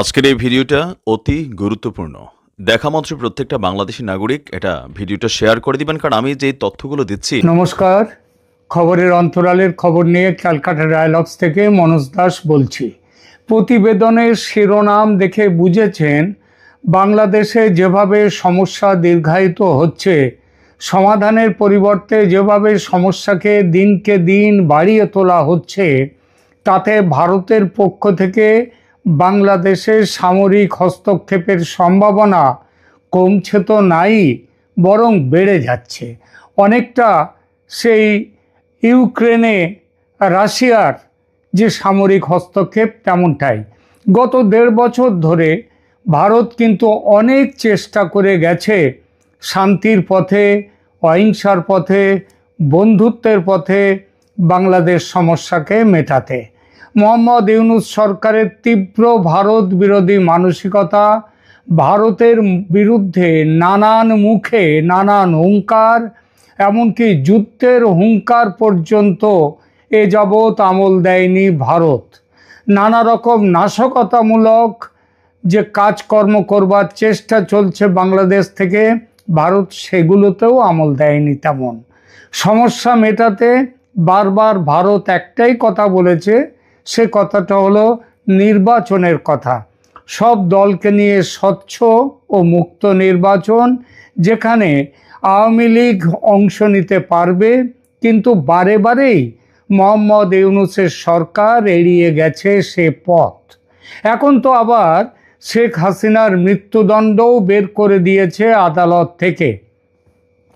আজকের এই ভিডিওটা অতি গুরুত্বপূর্ণ। দেখা মাত্র প্রত্যেকটা বাংলাদেশি নাগরিক এটা ভিডিওটা শেয়ার করে দিবেন, কারণ আমি যে তথ্যগুলো দিচ্ছি নমস্কার। খবরের অন্তরালের খবর নিয়ে ক্যালকাটা ডায়ালগস থেকে মনোজ দাস বলছি। প্রতিবেদনের শিরোনাম দেখে বুঝেছেন, বাংলাদেশে যেভাবে সমস্যা দীর্ঘায়িত হচ্ছে, সমাধানের পরিবর্তে যেভাবে সমস্যাকে দিনকে দিন বাড়িয়ে তোলা হচ্ছে, তাতে ভারতের পক্ষ থেকে বাংলাদেশের সামরিক হস্তক্ষেপের সম্ভাবনা কমছে তো নাই, বরং বেড়ে যাচ্ছে। অনেকটা সেই ইউক্রেনে রাশিয়ার যে সামরিক হস্তক্ষেপ তেমনটাই। গত দেড় বছর ধরে ভারত কিন্তু অনেক চেষ্টা করে গেছে শান্তির পথে, অহিংসার পথে, বন্ধুত্বের পথে বাংলাদেশ সমস্যাকে মেটাতে। মোহাম্মদ ইউনুস সরকারের তীব্র ভারত বিরোধী মানসিকতা, ভারতের বিরুদ্ধে নানান মুখে নানান হুঙ্কার এমনকি যুদ্ধের হুঙ্কার পর্যন্ত এ যাবৎ আমল দেয়নি ভারত। নানা রকম নাশকতামূলক যে কাজকর্ম করবার চেষ্টা চলছে বাংলাদেশ থেকে, ভারত সেগুলোতেও আমল দেয়নি তেমন। সমস্যা মেটাতে বারবার ভারত একটাই কথা বলেছে সে কথাটা হলো নির্বাচনের কথা। সব দলকে নিয়ে স্বচ্ছ ও মুক্ত নির্বাচন, যেখানে আওয়ামী লীগ অংশ নিতে পারবে, কিন্তু বারে বারেই মোহাম্মদ ইউনুসের সরকার এড়িয়ে গেছে সে পথ। এখন তো আবার শেখ হাসিনার মৃত্যুদণ্ডও বের করে দিয়েছে আদালত থেকে।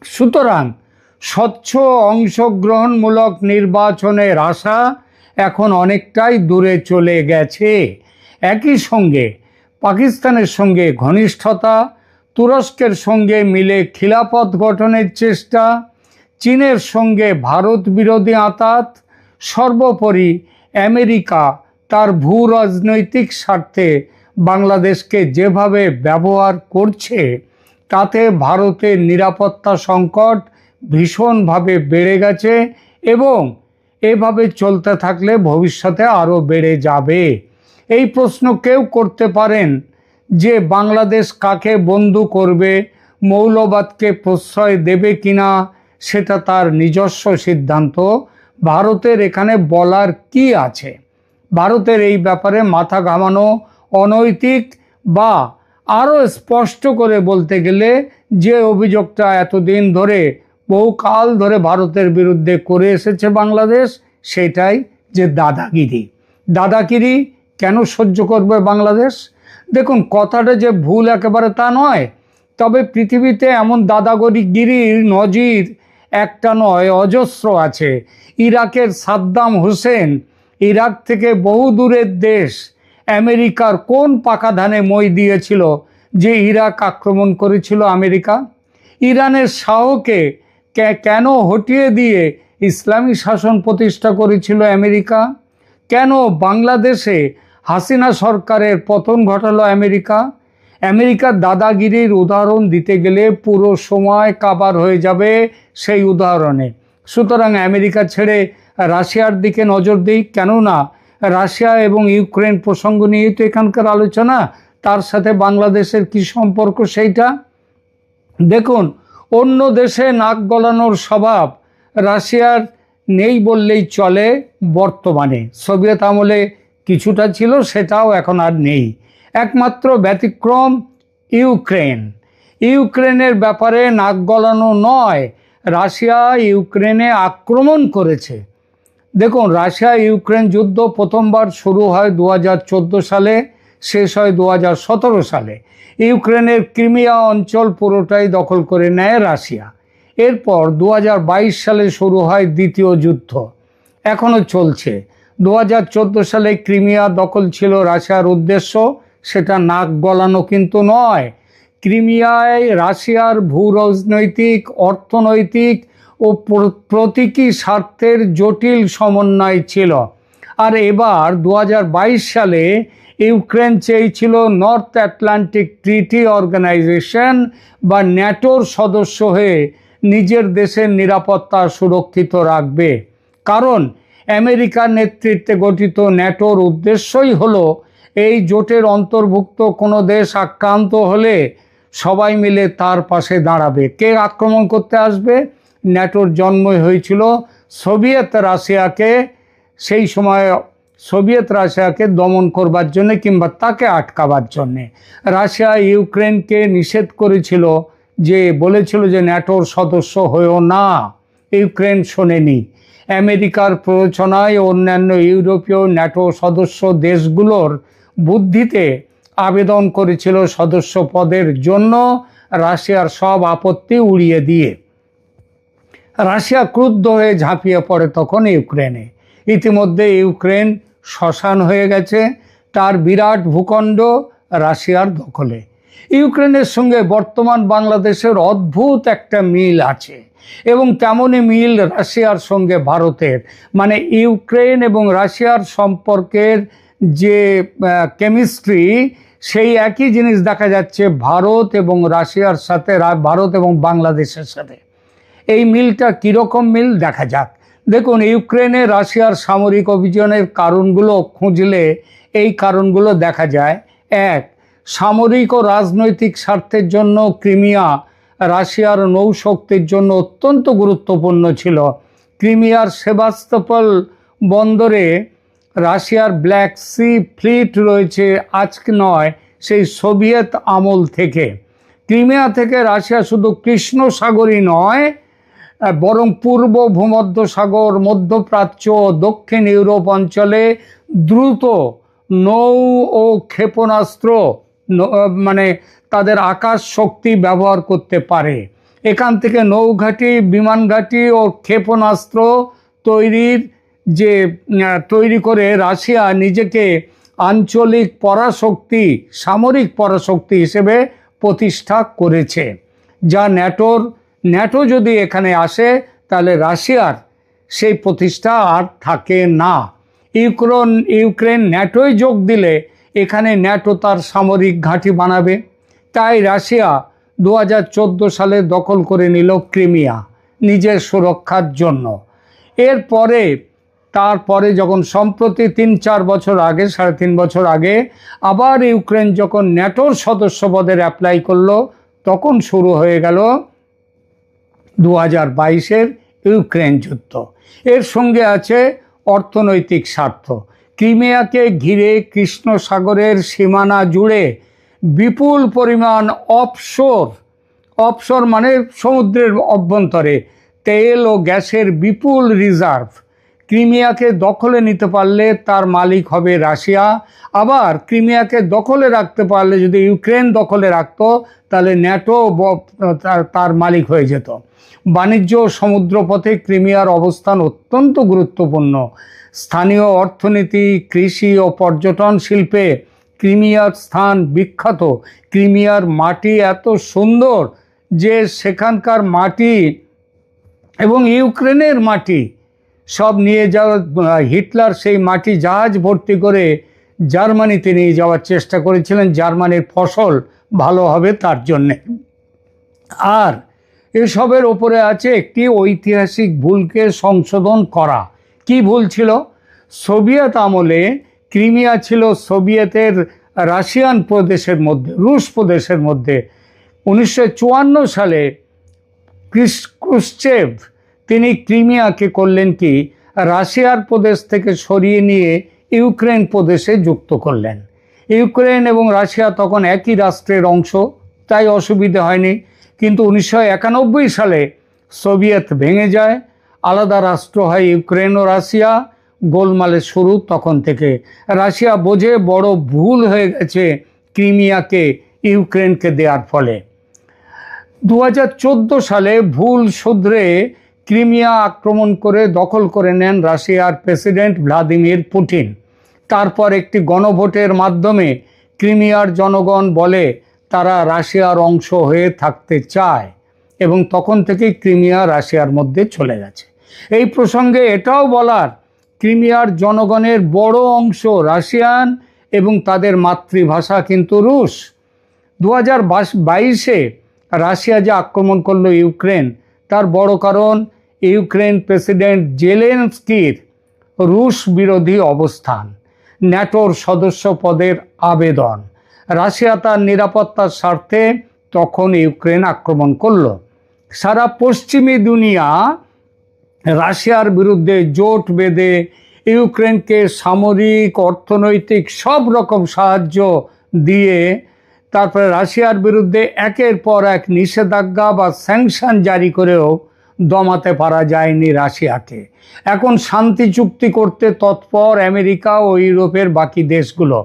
সুতরাং স্বচ্ছ অংশগ্রহণমূলক নির্বাচনের আশা এখন অনেকটাই দূরে চলে গেছে। একই সঙ্গে পাকিস্তানের সঙ্গে ঘনিষ্ঠতা, তুরস্কের সঙ্গে মিলে খিলাফত গঠনের চেষ্টা, চীনের সঙ্গে ভারত বিরোধী আঁতাত, সর্বোপরি আমেরিকা তার ভূ রাজনৈতিক স্বার্থে বাংলাদেশকে যেভাবে ব্যবহার করছে, তাতে ভারতের নিরাপত্তা সংকট ভীষণভাবে বেড়ে গেছে এবং এভাবে চলতে থাকলে ভবিষ্যতে আরও বেড়ে যাবে। এই প্রশ্ন কেউ করতে পারেন যে বাংলাদেশ কাকে বন্ধু করবে, মৌলবাদকে প্রশ্রয় দেবে কিনা, সেটা তার নিজস্ব সিদ্ধান্ত। ভারতের এখানে বলার কি আছে? ভারতের এই ব্যাপারে মাথা ঘামানো অনৈতিক বা আরও স্পষ্ট করে বলতে গেলে যে অভিযোগটা এতদিন ধরে বহুকাল ধরে ভারতের বিরুদ্ধে করে এসেছে বাংলাদেশ, সেটাই যে দাদাগিরি। দাদাগিরি কেন সহ্য করবে বাংলাদেশ? দেখুন, কথাটা যে ভুল একেবারে তা নয়, তবে পৃথিবীতে এমন দাদাগিরির নজির একটা নয়, অজস্র আছে। ইরাকের সাদ্দাম হোসেন, ইরাক থেকে বহু দূরের দেশ, আমেরিকার কোন পাকা ধানে মই দিয়েছিল যে ইরাক আক্রমণ করেছিল আমেরিকা? ইরানের শাহকে কেন হটিয়ে দিয়ে ইসলামী শাসন প্রতিষ্ঠা করেছিল আমেরিকা? কেন বাংলাদেশে হাসিনা সরকারের পতন ঘটালো আমেরিকা? আমেরিকার দাদাগিরির উদাহরণ দিতে গেলে পুরো সময় কাবার হয়ে যাবে সেই উদাহরণে। সুতরাং আমেরিকা ছেড়ে রাশিয়ার দিকে নজর দিই কেননা রাশিয়া এবং ইউক্রেন প্রসঙ্গ নিয়েই তো এখানকার আলোচনা, তার সাথে বাংলাদেশের কি সম্পর্ক সেইটা? দেখুন অন্য দেশে নাক গলানোর স্বভাব রাশিয়ার নেই বললেই চলে বর্তমানে। সোভিয়েত আমলে কিছুটা ছিল, সেটাও এখন আর নেই। একমাত্র ব্যতিক্রম ইউক্রেন। ইউক্রেনের ব্যাপারে নাক গলানো নয়, রাশিয়া ইউক্রেনে আক্রমণ করেছে। দেখুন রাশিয়া ইউক্রেন যুদ্ধ প্রথমবার শুরু হয় দু হাজার চোদ্দ সালে। শেষ হয় দু হাজার সতেরো সালে। ইউক্রেনের ক্রিমিয়া অঞ্চল পুরোটাই দখল করে নেয় রাশিয়া। এরপর দু হাজার বাইশ সালে শুরু হয় দ্বিতীয় যুদ্ধ। এখনও চলছে। দু হাজার চোদ্দ সালে ক্রিমিয়া দখল ছিল রাশিয়ার উদ্দেশ্য, সেটা নাক গলানো কিন্তু নয়। ক্রিমিয়ায় রাশিয়ার ভূ রাজনৈতিক অর্থনৈতিক ও প্র- প্রতীকী স্বার্থের জটিল সমন্বয় ছিল। আর এবার দু হাজার বাইশ সালে ইউক্রেন চেয়েছিল নর্থ আটলান্টিক ট্রিটি অর্গানাইজেশন বা ন্যাটোর সদস্য হয়ে নিজের দেশের নিরাপত্তা সুরক্ষিত রাখবে। কারণ আমেরিকার নেতৃত্বে গঠিত ন্যাটোর উদ্দেশ্যই হলো এই জোটের অন্তর্ভুক্ত কোনো দেশ আক্রান্ত হলে সবাই মিলে তার পাশে দাঁড়াবে। কে আক্রমণ করতে আসবে? ন্যাটোর জন্মই হয়েছিল সোভিয়েত রাশিয়াকে। সেই সময় সোভিয়েত রাশিয়াকে দমন করবার জন্য কিংবা তাকে আটকাবার জন্যে। রাশিয়া ইউক্রেনকে নিষেধ করেছিল যে, বলেছিল যে ন্যাটোর সদস্য হয়েও না। ইউক্রেন শোনেনি। আমেরিকার প্ররোচনায় অন্যান্য ইউরোপীয় ন্যাটো সদস্য দেশগুলোর বুদ্ধিতে আবেদন করেছিল সদস্য পদের জন্য রাশিয়ার সব আপত্তি উড়িয়ে দিয়ে। রাশিয়া ক্রুদ্ধ হয়ে ঝাঁপিয়ে পড়ে তখন ইউক্রেনে। ইতিমধ্যে ইউক্রেন শ্মশান হয়ে গেছে, তার বিরাট ভূখণ্ড রাশিয়ার দখলে। ইউক্রেনের সঙ্গে বর্তমান বাংলাদেশের অদ্ভুত একটা মিল আছে এবং তেমনই মিল রাশিয়ার সঙ্গে ভারতের। মানে ইউক্রেন এবং রাশিয়ার সম্পর্কের যে কেমিস্ট্রি সেই একই জিনিস দেখা যাচ্ছে ভারত এবং রাশিয়ার সাথে, ভারত এবং বাংলাদেশের সাথে। এই মিলটা কীরকম মিল দেখা যাক। দেখুন, ইউক্রেনে রাশিয়ার সামরিক অভিযানের কারণগুলো খুঁজলে এই কারণগুলো দেখা যায়। এক, সামরিক ও রাজনৈতিক স্বার্থের জন্য ক্রিমিয়া রাশিয়ার নৌশক্তির জন্য অত্যন্ত গুরুত্বপূর্ণ ছিল। ক্রিমিয়ার সেবাস্তপল বন্দরে রাশিয়ার ব্ল্যাক সি ফ্লিট রয়েছে আজকে নয়, সেই সোভিয়েত আমল থেকে। ক্রিমিয়া থেকে রাশিয়া শুধু কৃষ্ণ সাগরই নয় বরং পূর্ব ভূমধ্য সাগর মধ্যপ্রাচ্য দক্ষিণ ইউরোপ অঞ্চলে দ্রুত নৌ ও ক্ষেপণাস্ত্র মানে তাদের আকাশ শক্তি ব্যবহার করতে পারে। এখান থেকে নৌঘাটি বিমান ঘাঁটি ও ক্ষেপণাস্ত্র তৈরির যে তৈরি করে রাশিয়া নিজেকে আঞ্চলিক পরাশক্তি, সামরিক পরাশক্তি হিসেবে প্রতিষ্ঠা করেছে, যা ন্যাটোর ন্যাটো যদি এখানে আসে, তাহলে রাশিয়ার সেই প্রতিষ্ঠা আর থাকে না। ইউক্রেন ইউক্রেন ন্যাটোয় যোগ দিলে এখানে ন্যাটো তার সামরিক ঘাঁটি বানাবে। তাই রাশিয়া দু হাজার চোদ্দ সালে দখল করে নিল ক্রিমিয়া নিজের সুরক্ষার জন্য। এরপরে, তারপরে যখন সম্প্রতি তিন চার বছর আগে, সাড়ে তিন বছর আগে, আবার ইউক্রেন যখন ন্যাটোর সদস্য পদের অ্যাপ্লাই করল, তখন শুরু হয়ে গেল দু হাজার বাইশের ইউক্রেন যুদ্ধ। এর সঙ্গে আছে অর্থনৈতিক স্বার্থ। ক্রিমিয়াকে ঘিরে কৃষ্ণ সাগরের সীমানা জুড়ে বিপুল পরিমাণ অপসর অপসর মানে সমুদ্রের অভ্যন্তরে তেল ও গ্যাসের বিপুল রিজার্ভ ক্রিমিয়াকে দখলে নিতে পারলে তার মালিক হবে রাশিয়া। আবার ক্রিমিয়াকে দখলে রাখতে পারলে যদি ইউক্রেন দখলে রাখত, তাহলে ন্যাটো তার- মালিক হয়ে যেত। বাণিজ্য সমুদ্রপথে ক্রিমিয়ার অবস্থান অত্যন্ত গুরুত্বপূর্ণ। স্থানীয় অর্থনীতি, কৃষি ও পর্যটন শিল্পে ক্রিমিয়ার স্থান বিখ্যাত। ক্রিমিয়ার মাটি এত সুন্দর যে সেখানকার মাটি এবং ইউক্রেনের মাটি সব নিয়ে যাওয়া হিটলার সেই মাটি জাহাজ ভর্তি করে জার্মানিতে নিয়ে যাওয়ার চেষ্টা করেছিলেন। জার্মানির ফসল ভালো হবে তার জন্যে। আর এসবের ওপরে আছে একটি ঐতিহাসিক ভুলকে সংশোধন করা। কি ভুল ছিল? সোভিয়েত আমলে ক্রিমিয়া ছিল সোভিয়েতের, রাশিয়ান প্রদেশের মধ্যে, রুশ প্রদেশের মধ্যে। উনিশশো চুয়ান্ন সালে ক্রিস, ক্রুশ্চেভ তিনি ক্রিমিয়াকে করলেন কি? রাশিয়ার প্রদেশ থেকে সরিয়ে নিয়ে ইউক্রেন প্রদেশে যুক্ত করলেন। ইউক্রেন এবং রাশিয়া তখন একই রাষ্ট্রের অংশ, তাই অসুবিধে হয়নি। কিন্তু উনিশশো একানব্বই সালে সোভিয়েত ভেঙে যায়, আলাদা রাষ্ট্র হয় ইউক্রেন ও রাশিয়া। গোলমালের শুরু তখন থেকে। রাশিয়া বোঝে বড় ভুল হয়ে গেছে ক্রিমিয়াকে, ইউক্রেনকে দেওয়ার ফলে। দু হাজার চোদ্দ সালে ভুল শুধরে ক্রিমিয়া আক্রমণ করে দখল করে নেন রাশিয়ার প্রেসিডেন্ট ভ্লাদিমির পুটিন তারপর একটি গণভোটের মাধ্যমে ক্রিমিয়ার জনগণ বলে তারা রাশিয়ার অংশ হয়ে থাকতে চায় এবং তখন থেকেই ক্রিমিয়া রাশিয়ার মধ্যে চলে গেছে। এই প্রসঙ্গে এটাও বলার, ক্রিমিয়ার জনগণের বড় অংশ রাশিয়ান এবং তাদের মাতৃভাষা কিন্তু রুশ। দু হাজার বাইশে রাশিয়া যে আক্রমণ করল ইউক্রেন, তার বড় কারণ ইউক্রেন প্রেসিডেন্ট জেলেনস্কির রুশ বিরোধী অবস্থান, ন্যাটোর সদস্য পদের আবেদন। রাশিয়া তার নিরাপত্তার স্বার্থে তখন ইউক্রেন আক্রমণ করল। সারা পশ্চিমী দুনিয়া রাশিয়ার বিরুদ্ধে জোট বেঁধে ইউক্রেনকে সামরিক, অর্থনৈতিক সব রকম সাহায্য দিয়ে তারপরে রাশিয়ার বিরুদ্ধে একের পর এক নিষেধাজ্ঞা বা স্যাংশন জারি করেও দমাতে পারা যায়নি রাশিয়াকে। এখন শান্তি চুক্তি করতে তৎপর আমেরিকা ও ইউরোপের বাকি দেশগুলো।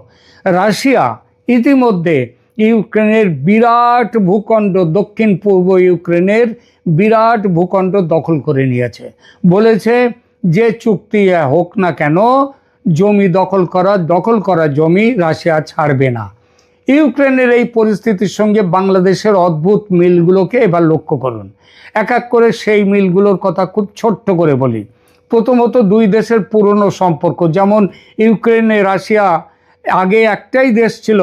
রাশিয়া ইতিমধ্যে ইউক্রেনের বিরাট ভূখণ্ড দক্ষিণ পূর্ব ইউক্রেনের বিরাট ভূখণ্ড দখল করে নিয়েছে। বলেছে, যে চুক্তি হোক না কেন, জমি দখল করা দখল করা জমি রাশিয়া ছাড়বে না। ইউক্রেনের এই পরিস্থিতির সঙ্গে বাংলাদেশের অদ্ভুত মিলগুলোকে এবার লক্ষ্য করুন। এক এক করে সেই মিলগুলোর কথা খুব ছোট্ট করে বলি। প্রথমত দুই দেশের পুরনো সম্পর্ক, যেমন ইউক্রেনে রাশিয়া, আগে একটাই দেশ ছিল,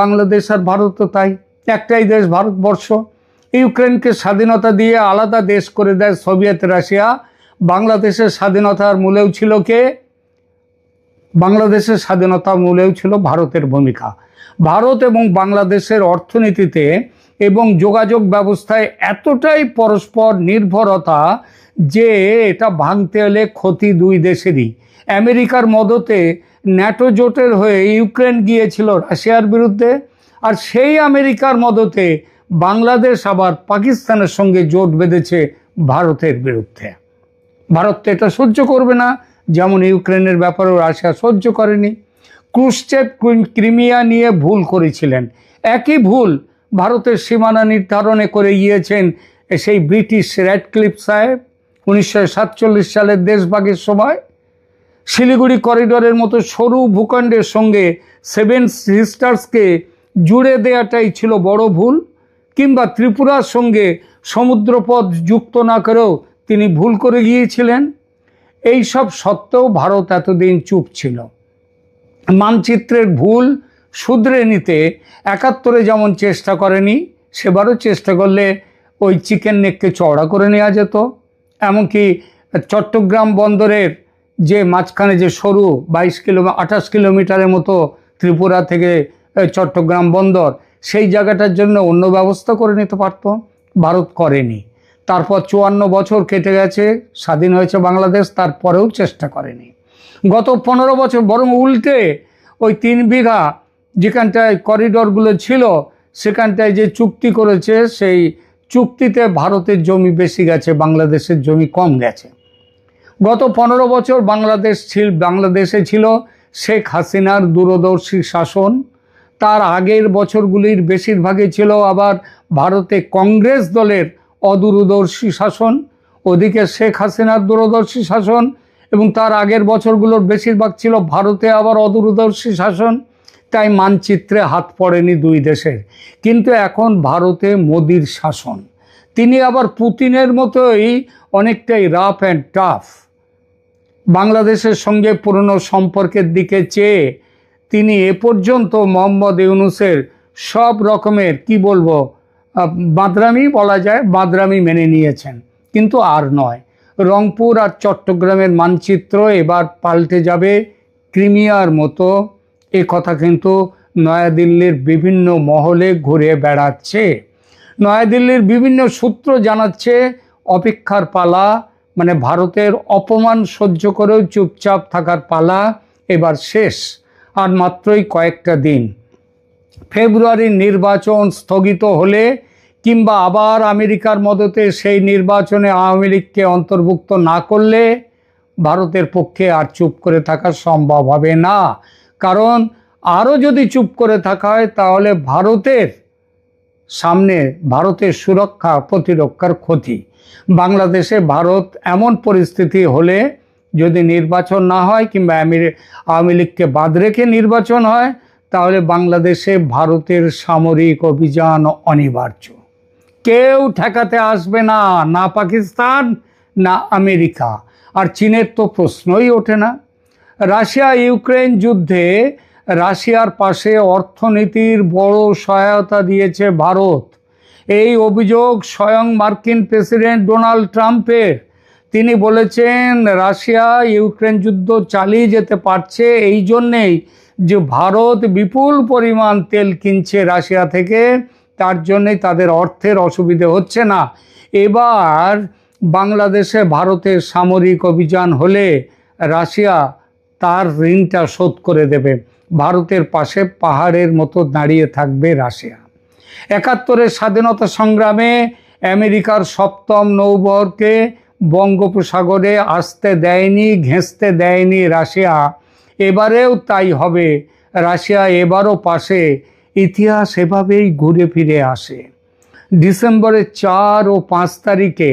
বাংলাদেশ আর ভারতও তাই, একটাই দেশ ভারতবর্ষ। ইউক্রেনকে স্বাধীনতা দিয়ে আলাদা দেশ করে দেয় সোভিয়েত রাশিয়া, বাংলাদেশের স্বাধীনতার মূলেও ছিল কে? বাংলাদেশের স্বাধীনতা মূলেও ছিল ভারতের ভূমিকা। ভারত এবং বাংলাদেশের অর্থনীতিতে এবং যোগাযোগ ব্যবস্থায় এতটাই পরস্পর নির্ভরতা যে এটা ভাঙতে হলে ক্ষতি দুই দেশেরই। আমেরিকার মদতে ন্যাটো জোটের হয়ে ইউক্রেন গিয়েছিল রাশিয়ার বিরুদ্ধে আর সেই আমেরিকার মদতে বাংলাদেশ আবার পাকিস্তানের সঙ্গে জোট বেঁধেছে ভারতের বিরুদ্ধে। ভারত তো এটা সহ্য করবে না। যেমন ইউক্রেনের ব্যাপারেও রাশিয়া সহ্য করেনি। ক্রুশচেপ ক্রিমিয়া নিয়ে ভুল করেছিলেন। একই ভুল ভারতের সীমানা নির্ধারণে করে গিয়েছেন সেই ব্রিটিশ র্যাডক্লিফ সাহেব উনিশশো সাতচল্লিশ সালের দেশভাগের সময়। শিলিগুড়ি করিডোরের মতো সরু ভূখণ্ডের সঙ্গে সেভেন সিস্টার্সকে জুড়ে দেওয়াটাই ছিল বড় ভুল, কিংবা ত্রিপুরার সঙ্গে সমুদ্রপথ যুক্ত না করেও তিনি ভুল করে গিয়েছিলেন। এই সব সত্ত্বেও ভারত এতদিন চুপ ছিল। মানচিত্রের ভুল শুধরে নিতে একাত্তরে যেমন চেষ্টা করেনি, সেবারও চেষ্টা করলে ওই চিকেন নেককে চওড়া করে নেওয়া যেত। এমনকি চট্টগ্রাম বন্দরের যে মাঝখানে যে সরু বাইশ কিলো আঠাশ কিলোমিটারের মতো ত্রিপুরা থেকে চট্টগ্রাম বন্দর, সেই জায়গাটার জন্য অন্য ব্যবস্থা করে নিতে পারত। ভারত করেনি। তারপর চুয়ান্ন বছর কেটে গেছে, স্বাধীন হয়েছে বাংলাদেশ, তারপরেও চেষ্টা করেনি। গত পনেরো বছর, বরং উল্টে ওই তিন বিঘা যেখানটায় করিডরগুলো ছিল, সেখানটায় যে চুক্তি করেছে, সেই চুক্তিতে ভারতের জমি বেশি গেছে, বাংলাদেশের জমি কম গেছে। গত পনেরো বছর বাংলাদেশ ছিল, বাংলাদেশে ছিল শেখ হাসিনার দূরদর্শী শাসন। তার আগের বছরগুলির বেশিরভাগই ছিল আবার ভারতে কংগ্রেস দলের অদূরদর্শী শাসন, ওদিকে শেখ হাসিনার দূরদর্শী শাসন এবং তার আগের বছরগুলোর বেশিরভাগ ছিল ভারতে আবার অদূরদর্শী শাসন, তাই মানচিত্রে হাত পড়েনি দুই দেশের। কিন্তু এখন ভারতে মোদির শাসন। তিনি আবার পুতিনের মতোই অনেকটাই রাফ অ্যান্ড টাফ বাংলাদেশের সঙ্গে পুরনো সম্পর্কের দিকে চেয়ে তিনি এ পর্যন্ত মোহাম্মদ ইউনুসের সব রকমের, কি বলব বাদরামি বলা যায়, বাদরামি মেনে নিয়েছেন। কিন্তু আর নয়। রংপুর আর চট্টগ্রামের মানচিত্র এবার পাল্টে যাবে ক্রিমিয়ার মতো। এ কথা কিন্তু নয়াদিল্লির বিভিন্ন মহলে ঘুরে বেড়াচ্ছে। নয়াদিল্লির বিভিন্ন সূত্র জানাচ্ছে, অপেক্ষার পালা মানে ভারতের অপমান সহ্য করেও চুপচাপ থাকার পালা এবার শেষ। আর মাত্রই কয়েকটা দিন। ফেব্রুয়ারির নির্বাচন স্থগিত হলে কিংবা আবার আমেরিকার মদতে সেই নির্বাচনে আওয়ামী লীগকে অন্তর্ভুক্ত না করলে ভারতের পক্ষে আর চুপ করে থাকা সম্ভব হবে না। কারণ আরও যদি চুপ করে থাকা হয় তাহলে ভারতের সামনে ভারতের সুরক্ষা প্রতিরক্ষার ক্ষতি। বাংলাদেশে ভারত এমন পরিস্থিতি হলে যদি নির্বাচন না হয় কিংবা আওয়ামী লীগকে বাদ রেখে নির্বাচন হয়, তাহলে বাংলাদেশে ভারতের সামরিক অভিযান অনিবার্য। কেউ ঠেকাতে আসবে না না পাকিস্তান, না আমেরিকা। আর চীনের তো প্রশ্নই ওঠে না। রাশিয়া ইউক্রেন যুদ্ধে রাশিয়ার পাশে অর্থনীতির বড় সহায়তা দিয়েছে ভারত। এই অভিযোগ স্বয়ং মার্কিন প্রেসিডেন্ট ডোনাল্ড ট্রাম্পের। তিনি বলেছেন, রাশিয়া ইউক্রেন যুদ্ধ চালিয়ে যেতে পারছে এই জন্যেই যে ভারত বিপুল পরিমাণ তেল কিনছে রাশিয়া থেকে। তার জন্যই তাদের অর্থের অসুবিধে হচ্ছে না। এবার বাংলাদেশে ভারতের সামরিক অভিযান হলে রাশিয়া তার ঋণটা শোধ করে দেবে। ভারতের পাশে পাহাড়ের মতো দাঁড়িয়ে থাকবে রাশিয়া। একাত্তরের স্বাধীনতা সংগ্রামে আমেরিকার সপ্তম নৌবহরকে বঙ্গোপসাগরে আসতে দেয়নি ঘেঁষতে দেয়নি রাশিয়া। এবারেও তাই হবে। রাশিয়া এবারও পাশে ইতিহাস এভাবেই ঘুরে ফিরে আসে। ডিসেম্বরের চার ও পাঁচ তারিখে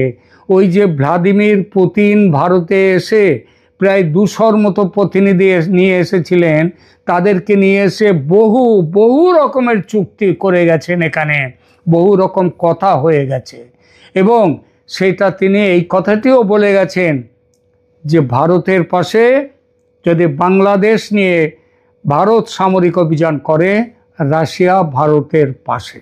ওই যে ভ্লাদিমির পুতিন ভারতে এসে প্রায় দুশোর মতো প্রতিনিধি নিয়ে এসেছিলেন, তাদেরকে নিয়ে এসে বহু বহু রকমের চুক্তি করে গেছেন এখানে, বহু রকম কথা হয়ে গেছে। এবং সেটা তিনি এই কথাটিও বলে গেছেন যে ভারতের পাশে যদি বাংলাদেশ নিয়ে ভারত সামরিক অভিযান করে রাশিয়া ভারতের পাশে।